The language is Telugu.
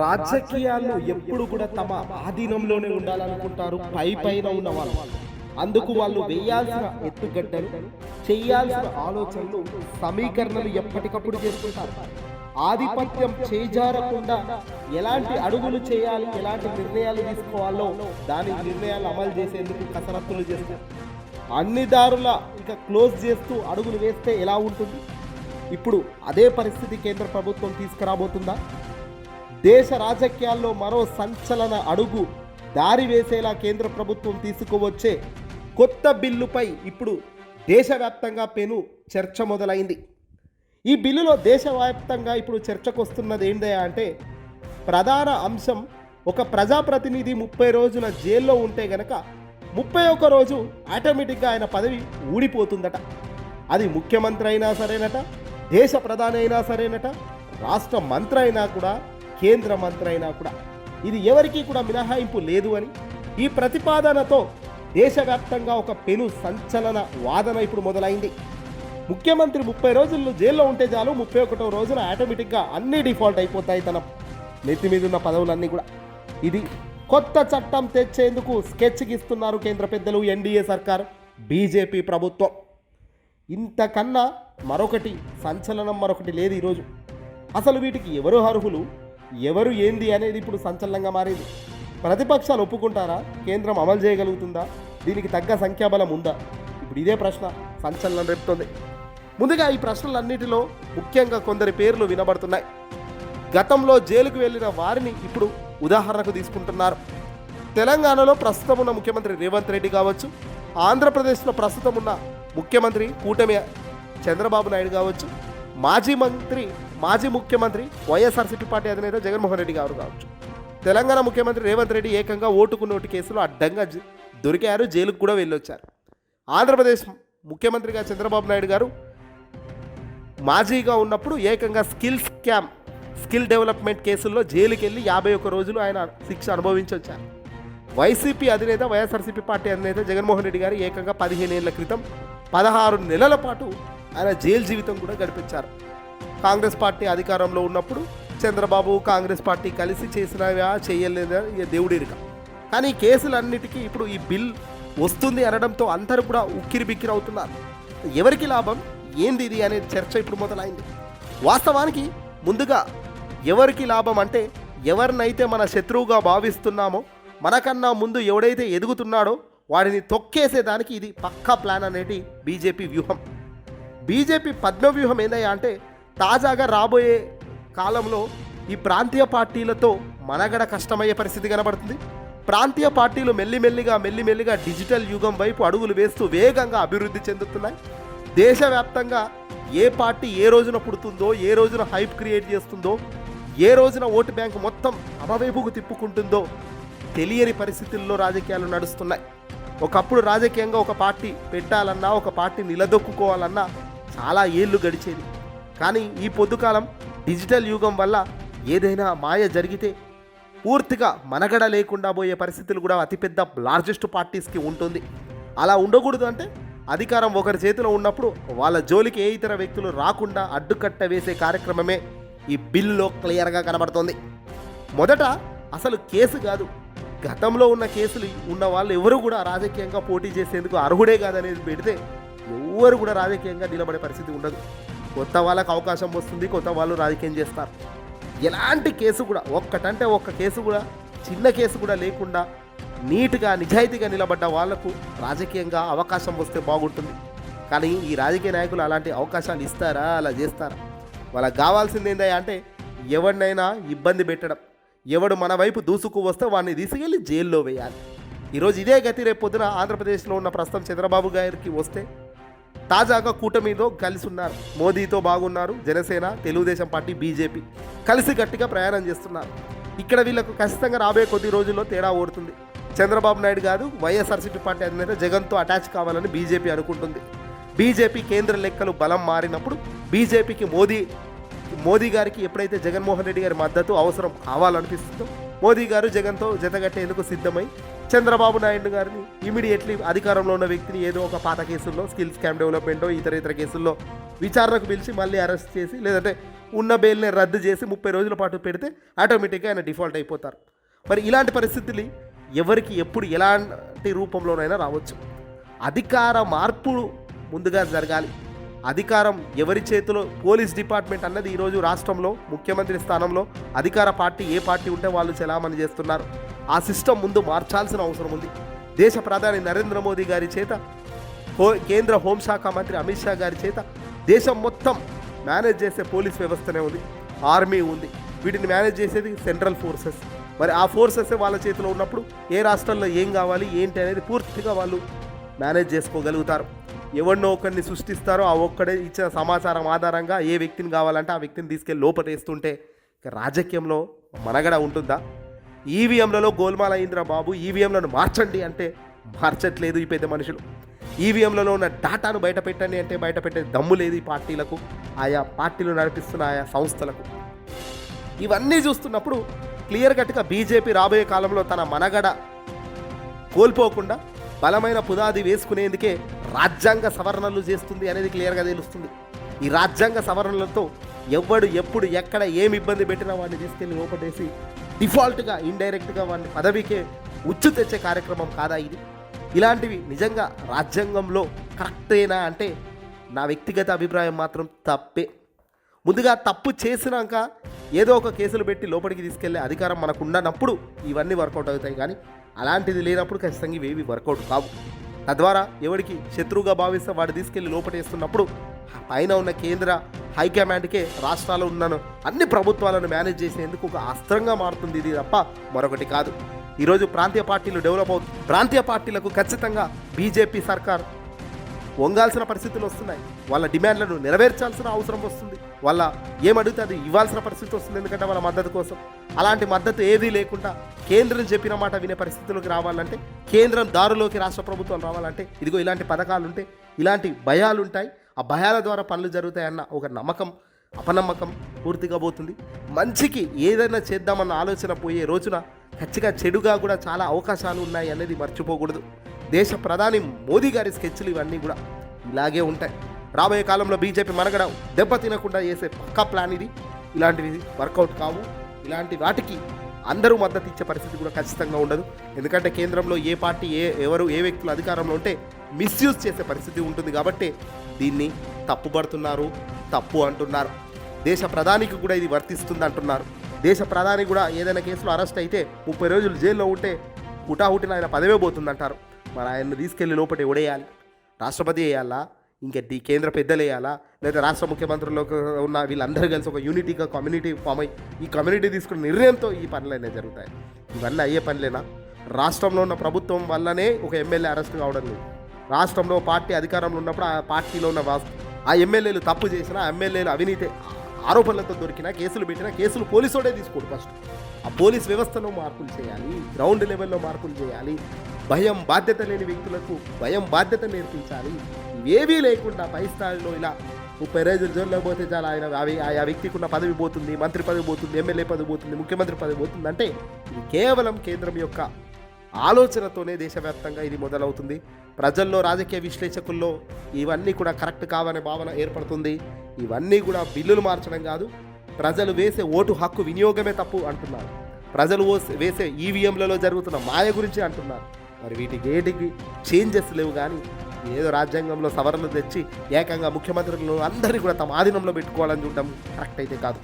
రాజకీయాలు ఎప్పుడు కూడా తమ ఆధీనంలోనే ఉండాలనుకుంటారు పై పైన ఉన్న వాళ్ళు అందుకు వాళ్ళు వేయాల్సిన ఎత్తుగడ్డలు చేయాల్సిన ఆలోచనలు సమీకరణలు ఎప్పటికప్పుడు చేసుకుంటారు. ఆధిపత్యం చేజారకుండా ఎలాంటి అడుగులు చేయాలి ఎలాంటి నిర్ణయాలు తీసుకోవాలో దాని నిర్ణయాలు అమలు చేసేందుకు కసరత్తులు చేస్తారు. అన్ని దారుల ఇక క్లోజ్ చేస్తూ అడుగులు వేస్తే ఎలా ఉంటుంది? ఇప్పుడు అదే పరిస్థితి కేంద్ర ప్రభుత్వం తీసుకురాబోతుందా? దేశ రాజకీయాల్లో మరో సంచలన అడుగు దారి వేసేలా కేంద్ర ప్రభుత్వం తీసుకువచ్చే కొత్త బిల్లుపై ఇప్పుడు దేశవ్యాప్తంగా పెను చర్చ మొదలైంది. ఈ బిల్లులో దేశవ్యాప్తంగా ఇప్పుడు చర్చకు వస్తున్నది ఏంటి అంటే ప్రధాన అంశం ఒక ప్రజాప్రతినిధి ముప్పై రోజుల జైల్లో ఉంటే గనక ముప్పై ఒక్క రోజు ఆటోమేటిక్గా ఆయన పదవి ఊడిపోతుందట. అది ముఖ్యమంత్రి అయినా సరేనట దేశ ప్రధాని అయినా సరేనట రాష్ట్ర మంత్రి అయినా కూడా కేంద్ర మంత్రి అయినా కూడా. ఇది ఎవరికీ కూడా మినహాయింపు లేదు అని. ఈ ప్రతిపాదనతో దేశవ్యాప్తంగా ఒక పెను సంచలన వాదన ఇప్పుడు మొదలైంది. ముఖ్యమంత్రి ముప్పై రోజుల్లో జైల్లో ఉంటే చాలు ముప్పై ఒకటో రోజున ఆటోమేటిక్గా అన్ని డిఫాల్ట్ అయిపోతాయి తన నెత్తి మీద ఉన్న పదవులన్నీ కూడా. ఇది కొత్త చట్టం తెచ్చేందుకు స్కెచ్ ఇస్తున్నారు కేంద్ర పెద్దలు ఎన్డీఏ సర్కార్ బీజేపీ ప్రభుత్వం. ఇంతకన్నా మరొకటి సంచలనం మరొకటి లేదు ఈరోజు. అసలు వీటికి ఎవరు అర్హులు? ఎవరు ఏంది అనేది ఇప్పుడు సంచలనంగా మారింది. ప్రతిపక్షాలు ఒప్పుకుంటారా? కేంద్రం అమలు చేయగలుగుతుందా? దీనికి తగ్గ సంఖ్యాబలం ఉందా? ఇప్పుడు ఇదే ప్రశ్న సంచలనం రేపుతోంది. ముందుగా ఈ ప్రశ్నలన్నిటిలో ముఖ్యంగా కొందరి పేర్లు వినబడుతున్నాయి. గతంలో జైలుకు వెళ్ళిన వారిని ఇప్పుడు ఉదాహరణకు తీసుకుంటున్నారు. తెలంగాణలో ప్రస్తుతం ఉన్న ముఖ్యమంత్రి రేవంత్ రెడ్డి కావచ్చు ఆంధ్రప్రదేశ్లో ప్రస్తుతం ఉన్న ముఖ్యమంత్రి కూటమి చంద్రబాబు నాయుడు కావచ్చు మాజీ మంత్రి మాజీ ముఖ్యమంత్రి వైఎస్ఆర్సీపీ పార్టీ అధినేత జగన్మోహన్ రెడ్డి గారు కావచ్చు. తెలంగాణ ముఖ్యమంత్రి రేవంత్ రెడ్డి ఏకంగా ఓటుకు నోటు కేసులో అడ్డంగా దొరికారు జైలుకు కూడా వెళ్ళొచ్చారు. ఆంధ్రప్రదేశ్ ముఖ్యమంత్రిగా చంద్రబాబు నాయుడు గారు మాజీగా ఉన్నప్పుడు ఏకంగా స్కిల్ స్కామ్ స్కిల్ డెవలప్మెంట్ కేసుల్లో జైలుకి వెళ్ళి యాభై ఒక్క రోజులు ఆయన శిక్ష అనుభవించి వచ్చారు వైసీపీ అధినేత వైఎస్ఆర్సీపీ పార్టీ అధినేత జగన్మోహన్ రెడ్డి గారు ఏకంగా పదిహేను ఏళ్ళ క్రితం పదహారు నెలల పాటు ఆయన జైలు జీవితం కూడా గడిపించారు. కాంగ్రెస్ పార్టీ అధికారంలో ఉన్నప్పుడు చంద్రబాబు కాంగ్రెస్ పార్టీ కలిసి చేసినవా చేయలేదా ఇక దేవుడిరిక కానీ కేసులన్నిటికీ ఇప్పుడు ఈ బిల్ వస్తుంది అనడంతో అందరూ కూడా ఉక్కిరి బిక్కిరి అవుతున్నారు. ఎవరికి లాభం? ఏంది ఇది అనే చర్చ ఇప్పుడు మొదలైంది. వాస్తవానికి ముందుగా ఎవరికి లాభం అంటే ఎవరినైతే మన శత్రువుగా భావిస్తున్నామో మనకన్నా ముందు ఎవడైతే ఎదుగుతున్నాడో వాడిని తొక్కేసేదానికి ఇది పక్కా ప్లాన్ అనేది బీజేపీ వ్యూహం. బీజేపీ పద్మవ్యూహం ఏందయ్యా అంటే తాజాగా రాబోయే కాలంలో ఈ ప్రాంతీయ పార్టీలతో మనగడ కష్టమయ్యే పరిస్థితి కనబడుతుంది. ప్రాంతీయ పార్టీలు మెల్లిమెల్లిగా మెల్లిమెల్లిగా డిజిటల్ యుగం వైపు అడుగులు వేస్తూ వేగంగా అభివృద్ధి చెందుతున్నాయి. దేశవ్యాప్తంగా ఏ పార్టీ ఏ రోజున పుడుతుందో ఏ రోజున హైప్ క్రియేట్ చేస్తుందో ఏ రోజున ఓటు బ్యాంకు మొత్తం అమవైపుకు తిప్పుకుంటుందో తెలియని పరిస్థితుల్లో రాజకీయాలు నడుస్తున్నాయి. ఒకప్పుడు రాజకీయంగా ఒక పార్టీ పెట్టాలన్నా ఒక పార్టీ నిలదొక్కుకోవాలన్నా చాలా ఏళ్ళు గడిచేది. కానీ ఈ పొద్దుకాలం డిజిటల్ యుగం వల్ల ఏదైనా మాయ జరిగితే పూర్తిగా మనగడ లేకుండా పోయే పరిస్థితులు కూడా అతిపెద్ద లార్జెస్ట్ పార్టీస్కి ఉంటుంది. అలా ఉండకూడదు అంటే అధికారం ఒకరి చేతిలో ఉన్నప్పుడు వాళ్ళ జోలికి ఏ ఇతర వ్యక్తులు రాకుండా అడ్డుకట్ట వేసే కార్యక్రమమే ఈ బిల్లో క్లియర్గా కనబడుతోంది. మొదట అసలు కేసు కాదు. గతంలో ఉన్న కేసులు ఉన్న వాళ్ళు ఎవరు కూడా రాజకీయంగా పోటీ చేసేందుకు అర్హుడే కాదనేది పెడితే ఎవరు కూడా రాజకీయంగా నిలబడే పరిస్థితి ఉండదు. కొత్త వాళ్ళకి అవకాశం వస్తుంది కొత్త వాళ్ళు రాజకీయం చేస్తారు. ఎలాంటి కేసు కూడా ఒక్కటంటే ఒక్క కేసు కూడా చిన్న కేసు కూడా లేకుండా నీట్గా నిజాయితీగా నిలబడ్డ వాళ్ళకు రాజకీయంగా అవకాశం వస్తే బాగుంటుంది. కానీ ఈ రాజకీయ నాయకులు అలాంటి అవకాశాలు ఇస్తారా? అలా చేస్తారా? వాళ్ళకి కావాల్సింది ఏంటంటే అంటే ఎవరినైనా ఇబ్బంది పెట్టడం. ఎవడు మన వైపు దూసుకు వస్తే వాడిని తీసుకెళ్ళి జైల్లో వేయాలి. ఈరోజు ఇదే గతి రేపు పొద్దున ఆంధ్రప్రదేశ్లో ఉన్న ప్రస్తుతం చంద్రబాబు గారికి వస్తే తాజాగా కూటమిలో కలిసి ఉన్నారు. మోదీతో బాగున్నారు జనసేన తెలుగుదేశం పార్టీ బీజేపీ కలిసి గట్టిగా ప్రయాణం చేస్తున్నారు. ఇక్కడ వీళ్ళకు ఖచ్చితంగా రాబోయే కొద్ది రోజుల్లో తేడా ఓడుతుంది. చంద్రబాబు నాయుడు కాదు వైఎస్ఆర్సీపీ పార్టీ అధినేత జగన్తో అటాచ్ కావాలని బీజేపీ అనుకుంటుంది. బీజేపీ కేంద్ర లెక్కలు బలం మారినప్పుడు బీజేపీకి మోదీ మోదీ గారికి ఎప్పుడైతే జగన్మోహన్ రెడ్డి గారి మద్దతు అవసరం కావాలనిపిస్తుందో మోదీ గారు జగన్తో జతగట్టేందుకు సిద్ధమై చంద్రబాబు నాయుడు గారిని ఇమీడియట్లీ అధికారంలో ఉన్న వ్యక్తిని ఏదో ఒక పాత కేసుల్లో స్కిల్ స్కామ్ డెవలప్మెంటో ఇతర ఇతర కేసుల్లో విచారణకు పిలిచి మళ్ళీ అరెస్ట్ చేసి లేదంటే ఉన్న బెయిల్ని రద్దు చేసి ముప్పై రోజుల పాటు పెడితే ఆటోమేటిక్గా ఆయన డిఫాల్ట్ అయిపోతారు. మరి ఇలాంటి పరిస్థితులు ఎవరికి ఎప్పుడు ఎలాంటి రూపంలోనైనా రావచ్చు. అధికార మార్పు ముందుగా జరగాలి. అధికారం ఎవరి చేతిలో? పోలీస్ డిపార్ట్మెంట్ అన్నది ఈరోజు రాష్ట్రంలో ముఖ్యమంత్రి స్థానంలో అధికార పార్టీ ఏ పార్టీ ఉంటే వాళ్ళు చలామణి చేస్తున్నారు. ఆ సిస్టమ్ ముందు మార్చాల్సిన అవసరం ఉంది. దేశ ప్రధాని నరేంద్ర మోదీ గారి చేత హో కేంద్ర హోంశాఖ మంత్రి అమిత్ షా గారి చేత దేశం మొత్తం మేనేజ్ చేసే పోలీస్ వ్యవస్థనే ఉంది. ఆర్మీ ఉంది. వీటిని మేనేజ్ చేసేది సెంట్రల్ ఫోర్సెస్. మరి ఆ ఫోర్సెస్ వాళ్ళ చేతిలో ఉన్నప్పుడు ఏ రాష్ట్రంలో ఏం కావాలి ఏంటి అనేది పూర్తిగా వాళ్ళు మేనేజ్ చేసుకోగలుగుతారు. ఎవరినో ఒకరిని సృష్టిస్తారో ఆ ఒక్కడే ఇచ్చిన సమాచారం ఆధారంగా ఏ వ్యక్తిని కావాలంటే ఆ వ్యక్తిని తీసుకెళ్ళి లోపటేస్తుంటే రాజకీయంలో మనగడ ఉంటుందా? ఈవీఎంలలో గోల్మాల అయిందిరా బాబు. ఈవీఎంలను మార్చండి అంటే మార్చట్లేదు ఈ పెద్ద మనుషులు. ఈవీఎంలలో ఉన్న డాటాను బయట పెట్టండి అంటే బయట పెట్టే దమ్ము లేదు ఈ పార్టీలకు ఆయా పార్టీలు నడిపిస్తున్న ఆయా సంస్థలకు. ఇవన్నీ చూస్తున్నప్పుడు క్లియర్ కట్గా బీజేపీ రాబోయే కాలంలో తన మనగడ కోల్పోకుండా బలమైన పునాది వేసుకునేందుకే రాజ్యాంగ సవరణలు చేస్తుంది అనేది క్లియర్గా తెలుస్తుంది. ఈ రాజ్యాంగ సవరణలతో ఎవడు ఎప్పుడు ఎక్కడ ఏమి ఇబ్బంది పెట్టినా వాడిని తీసుకెళ్ళి లోపటేసి డిఫాల్ట్గా ఇండైరెక్ట్గా వాడిని పదవికే ఉచ్చు తెచ్చే కార్యక్రమం కాదా ఇది? ఇలాంటివి నిజంగా రాజ్యాంగంలో కరెక్టేనా అంటే నా వ్యక్తిగత అభిప్రాయం మాత్రం తప్పే. ముందుగా తప్పు చేసినాక ఏదో ఒక కేసులు పెట్టి లోపలికి తీసుకెళ్ళే అధికారం మనకు ఉండనప్పుడు ఇవన్నీ వర్కౌట్ అవుతాయి కానీ అలాంటిది లేనప్పుడు ఖచ్చితంగా ఇవేవి వర్కౌట్ కావు. తద్వారా ఎవరికి శత్రువుగా భావిస్తే వాడు తీసుకెళ్ళి లోపటేస్తున్నప్పుడు పైన ఉన్న కేంద్ర హైకమాండ్కే రాష్ట్రాల్లో ఉన్న అన్ని ప్రభుత్వాలను మేనేజ్ చేసేందుకు ఒక అస్త్రంగా మారుతుంది ఇది తప్ప మరొకటి కాదు. ఈరోజు ప్రాంతీయ పార్టీలు డెవలప్ అవుతుంది ప్రాంతీయ పార్టీలకు ఖచ్చితంగా బీజేపీ సర్కార్ వంగాల్సిన పరిస్థితులు వస్తున్నాయి. వాళ్ళ డిమాండ్లను నెరవేర్చాల్సిన అవసరం వస్తుంది. వాళ్ళ ఏమడిగితే అది ఇవ్వాల్సిన పరిస్థితి వస్తుంది ఎందుకంటే వాళ్ళ మద్దతు కోసం. అలాంటి మద్దతు ఏదీ లేకుండా కేంద్రం చెప్పిన మాట వినే పరిస్థితులకు రావాలంటే కేంద్రం దారిలోకి రాష్ట్ర ప్రభుత్వం రావాలంటే ఇదిగో ఇలాంటి పథకాలు ఉంటే ఇలాంటి భయాలు ఉంటాయి ఆ భయాల ద్వారా పనులు జరుగుతాయన్న ఒక నమ్మకం అపనమ్మకం పూర్తిగా పోతుంది. మంచికి ఏదైనా చేద్దామన్న ఆలోచన పోయే రోజున ఖచ్చితంగా చెడుగా కూడా చాలా అవకాశాలు ఉన్నాయి అనేది మర్చిపోకూడదు. దేశ ప్రధాని మోదీ గారి స్కెచ్లు ఇవన్నీ కూడా ఇలాగే ఉంటాయి. రాబోయే కాలంలో బీజేపీ మనగడ దెబ్బతినకుండా చేసే పక్కా ప్లాన్ ఇది. ఇలాంటివి వర్కౌట్ కావు. ఇలాంటి వాటికి అందరూ మద్దతు ఇచ్చే పరిస్థితి కూడా ఖచ్చితంగా ఉండదు. ఎందుకంటే కేంద్రంలో ఏ పార్టీ ఏ ఎవరు ఏ వ్యక్తులు అధికారంలో ఉంటే మిస్యూజ్ చేసే పరిస్థితి ఉంటుంది కాబట్టి దీన్ని తప్పుపడుతున్నారు తప్పు అంటున్నారు. దేశ ప్రధానికి కూడా ఇది వర్తిస్తుంది అంటున్నారు. దేశ ప్రధాని కూడా ఏదైనా కేసులో అరెస్ట్ అయితే ముప్పై రోజులు జైల్లో ఉంటే హుటాహుటిన ఆయన పదవే పోతుందంటారు. మరి ఆయన్ని తీసుకెళ్ళి లోపల ఎవడేయాలి రాష్ట్రపతి వేయాలా? ఇంకా ఈ కేంద్ర పెద్దలు వేయాలా లేదా రాష్ట్ర ముఖ్యమంత్రులు ఉన్న వీళ్ళందరూ కలిసి ఒక యూనిటీగా కమ్యూనిటీ ఫామ్ అయ్యి ఈ కమ్యూనిటీ తీసుకున్న నిర్ణయంతో ఈ పనులనే జరుగుతాయి. ఇవన్నీ అయ్యే పనులేనా? రాష్ట్రంలో ఉన్న ప్రభుత్వం వల్లనే ఒక ఎమ్మెల్యే అరెస్ట్ కావడం లేదు. రాష్ట్రంలో పార్టీ అధికారంలో ఉన్నప్పుడు ఆ పార్టీలో ఉన్న ఆ ఎమ్మెల్యేలు తప్పు చేసినా ఎమ్మెల్యేలు అవినీతి ఆరోపణలతో దొరికినా కేసులు పెట్టినా కేసులు పోలీసోడే తీసుకోడు ఫస్ట్. ఆ పోలీస్ వ్యవస్థలో మార్పులు చేయాలి గ్రౌండ్ లెవెల్లో మార్పులు చేయాలి భయం బాధ్యత లేని వ్యక్తులకు భయం బాధ్యత నేర్పించాలి. ఇవేవీ లేకుండా పై స్థాయిలో ఇలా ముప్పై రోజులు జైల్లో పోతే చాలా ఆయన అవి ఆ వ్యక్తికి ఉన్న పదవి పోతుంది మంత్రి పదవి పోతుంది ఎమ్మెల్యే పదవి పోతుంది ముఖ్యమంత్రి పదవి పోతుంది అంటే ఇది కేవలం కేంద్రం యొక్క ఆలోచనతోనే దేశవ్యాప్తంగా ఇది మొదలవుతుంది. ప్రజల్లో రాజకీయ విశ్లేషకుల్లో ఇవన్నీ కూడా కరెక్ట్ కావనే భావన ఏర్పడుతుంది. ఇవన్నీ కూడా బిల్లులు మార్చడం కాదు. ప్రజలు వేసే ఓటు హక్కు వినియోగమే తప్పు అంటున్నారు. ప్రజలు వేసే ఈవీఎంలలో జరుగుతున్న మాయ గురించి అంటున్నారు. మరి వీటికి ఏటికి చేంజెస్ లేవు కానీ ఏదో రాజ్యాంగంలో సవరణలు తెచ్చి ఏకంగా ముఖ్యమంత్రులను అందరినీ కూడా తమ ఆధీనంలో పెట్టుకోవాలని చూడటం కరెక్ట్ అయితే కాదు.